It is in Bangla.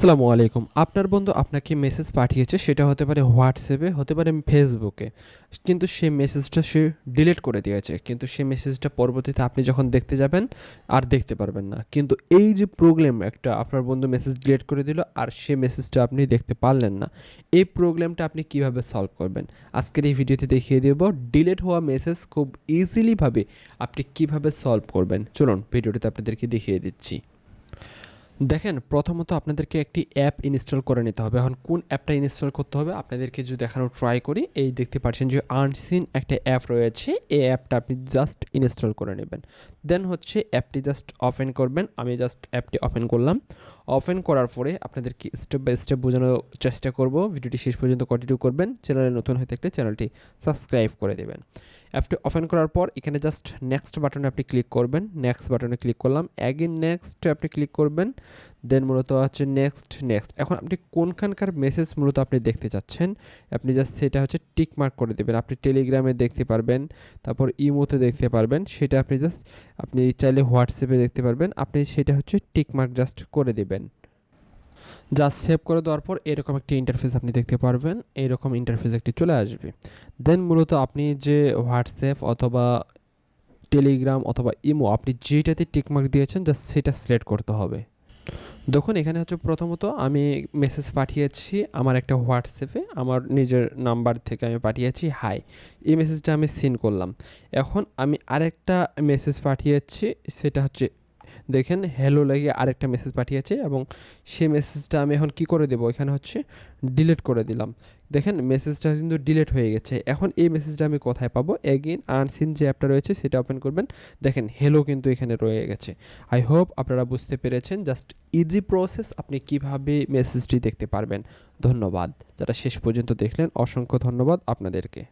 আসসালামু আলাইকুম। আপনার বন্ধু আপনাকে মেসেজ পাঠিয়েছে, সেটা হতে পারে হোয়াটসঅ্যাপে হতে পারে ফেসবুকে কিন্তু সে মেসেজটা সে ডিলিট করে দিয়েছে। কিন্তু সে মেসেজটা পরবর্তীতে আপনি যখন দেখতে যাবেন, আর দেখতে পারবেন না। কিন্তু এই যে প্রবলেম একটা আপনার বন্ধু মেসেজ ডিলিট করে দিল, আর সে মেসেজটা আপনি দেখতে পারলেন না, এই প্রবলেমটা আপনি কীভাবে সলভ করবেন? আজকের এই ভিডিওতে দেখিয়ে দেব ডিলিট হওয়া মেসেজ খুব ইজিলিভাবে আপনি কীভাবে সলভ করবেন। চলুন, ভিডিওটিতে আপনাদেরকে দেখিয়ে দিচ্ছি। দেখেন, প্রথমত আপনাদেরকে একটি অ্যাপ ইনস্টল করে নিতে হবে। এখন কোন অ্যাপটা ইনস্টল করতে হবে? আপনাদেরকে যদি দেখানোর ট্রাই করি, এই দেখতে পাচ্ছেন যে আনসিন একটা অ্যাপ রয়েছে। এই অ্যাপটা আপনি জাস্ট ইনস্টল করে নেবেন। দেন হচ্ছে অ্যাপটি জাস্ট ওপেন করবেন। আমি জাস্ট অ্যাপটি ওপেন করলাম। ওপেন করার পরে আপনাদেরকে স্টেপ বাই স্টেপ বোঝানোর চেষ্টা করব। ভিডিওটি শেষ পর্যন্ত কন্টিনিউ করবেন। চ্যানেলে নতুন হয়ে থাকলে চ্যানেলটি সাবস্ক্রাইব করে দেবেন। অ্যাপটি ওপেন করার পর এখানে জাস্ট নেক্সট বাটনে আপনি ক্লিক করবেন। নেক্সট বাটনে ক্লিক করলাম। অ্যাগেন নেক্সট আপনি ক্লিক করবেন। দেন মূলত হচ্ছে নেক্সট নেক্সট এখন আপনি কোনখানকার মেসেজ মূলত আপনি দেখতে চাচ্ছেন? আপনি জাস্ট সেটা হচ্ছে টিক মার্ক করে দেবেন। আপনি টেলিগ্রামে দেখতে পারবেন, তারপর ইমোতে দেখতে পারবেন। সেটা আপনি জাস্ট আপনি চাইলে হোয়াটসঅ্যাপে দেখতে পারবেন। আপনি সেটা হচ্ছে টিক মার্ক জাস্ট করে দেবেন। জাস্ট সেভ করে দেওয়ার পর এরকম একটি ইন্টারফেস আপনি দেখতে পারবেন। এইরকম ইন্টারফেস একটি চলে আসবে। দেন মূলত আপনি যে হোয়াটসঅ্যাপ অথবা টেলিগ্রাম অথবা ইমো আপনি যেটাতে টিকমার্ক দিয়েছেন জাস্ট সেটা সিলেক্ট করতে হবে। দেখুন, এখানে হচ্ছে প্রথমত আমি মেসেজ পাঠিয়েছি আমার একটা হোয়াটসঅ্যাপে আমার নিজের নাম্বার থেকে আমি পাঠিয়েছি হাই এই মেসেজটা আমি সিন করলাম। এখন আমি আরেকটা মেসেজ পাঠিয়েছি, সেটা হচ্ছে দেখেন হ্যালো লাগিয়ে আরেকটা মেসেজ পাঠিয়েছে এবং সেই মেসেজটা আমি এখন কি করে দেবো? এখানে হচ্ছে ডিলিট করে দিলাম। দেখেন মেসেজটা কিন্তু ডিলিট হয়ে গেছে। এখন এই মেসেজটা আমি কোথায় পাবো? এগেইন আনসিন যে অ্যাপটা রয়েছে সেটা ওপেন করবেন। দেখেন হ্যালো কিন্তু এখানে রয়ে গেছে। আই হোপ আপনারা বুঝতে পেরেছেন। জাস্ট ইজি প্রসেস আপনি কীভাবে মেসেজটি দেখতে পারবেন। ধন্যবাদ। যারা শেষ পর্যন্ত দেখলেন, অসংখ্য ধন্যবাদ আপনাদেরকে।